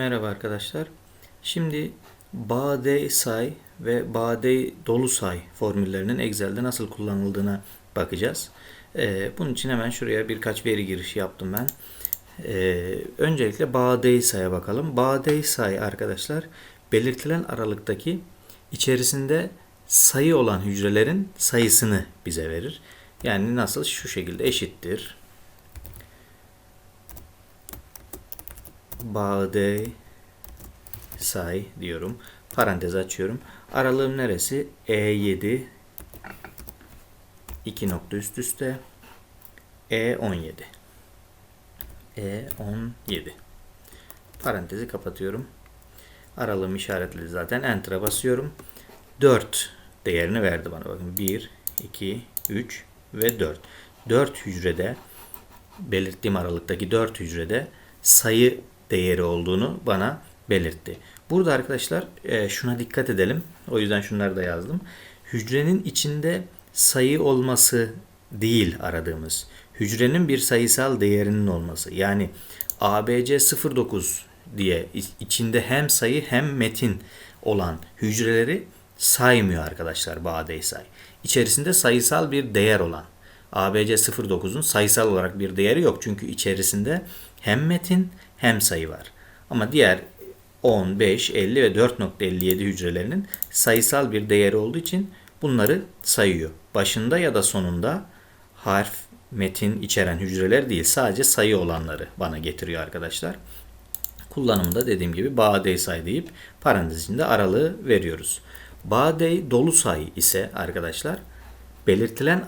Merhaba arkadaşlar. Şimdi Bade say ve Bade dolu say formüllerinin Excel'de nasıl kullanıldığına bakacağız. Ee, bunun için hemen şuraya birkaç veri girişi yaptım ben. Ee, öncelikle Bade say'a bakalım. Bade say arkadaşlar belirtilen aralıktaki içerisinde sayı olan hücrelerin sayısını bize verir. Yani nasıl şu şekilde eşittir. Say diyorum. Parantez açıyorum. Aralığım neresi? E7 2 nokta üst üste E17 E17 Parantezi kapatıyorum. Aralığım işaretledi zaten. Enter'a basıyorum. 4 değerini verdi bana. Bakın 1, 2, 3 ve 4. 4 hücrede belirttiğim aralıktaki 4 hücrede sayı değeri olduğunu bana belirtti. Burada arkadaşlar e, şuna dikkat edelim. O yüzden şunları da yazdım. Hücrenin içinde sayı olması değil aradığımız. Hücrenin bir sayısal değerinin olması. Yani ABC 09 diye içinde hem sayı hem metin olan hücreleri saymıyor arkadaşlar Bade say. İçerisinde sayısal bir değer olan. ABC 09'un sayısal olarak bir değeri yok. Çünkü içerisinde hem metin hem sayı var. Ama diğer 10, 5, 50 ve 4.57 hücrelerinin sayısal bir değeri olduğu için bunları sayıyor. Başında ya da sonunda harf, metin içeren hücreler değil sadece sayı olanları bana getiriyor arkadaşlar. Kullanımda dediğim gibi bade say deyip parantez içinde aralığı veriyoruz. Bade dolu sayı ise arkadaşlar belirtilen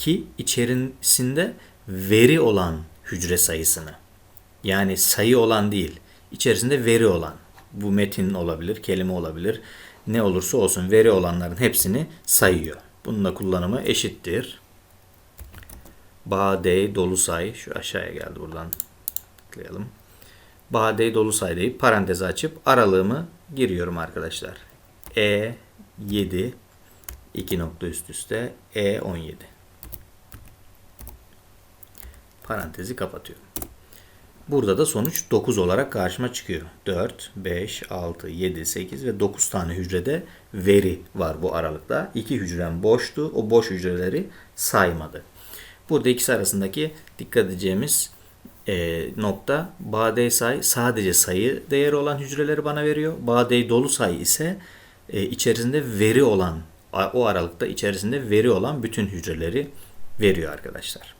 aralıktaki içerisinde veri olan hücre sayısını yani sayı olan değil içerisinde veri olan bu metin olabilir, kelime olabilir. Ne olursa olsun veri olanların hepsini sayıyor. Bunun da kullanımı eşittir. Bade dolu say şu aşağıya geldi buradan tıklayalım. Bade dolu say deyip parantezi açıp aralığımı giriyorum arkadaşlar. E 7 2 nokta üst üste E 17 parantezi kapatıyorum. Burada da sonuç 9 olarak karşıma çıkıyor. 4, 5, 6, 7, 8 ve 9 tane hücrede veri var bu aralıkta. 2 hücrem boştu. O boş hücreleri saymadı. Burada ikisi arasındaki dikkat edeceğimiz e, nokta Bade say sadece sayı değeri olan hücreleri bana veriyor. Bade dolu say ise e, içerisinde veri olan o aralıkta içerisinde veri olan bütün hücreleri veriyor arkadaşlar.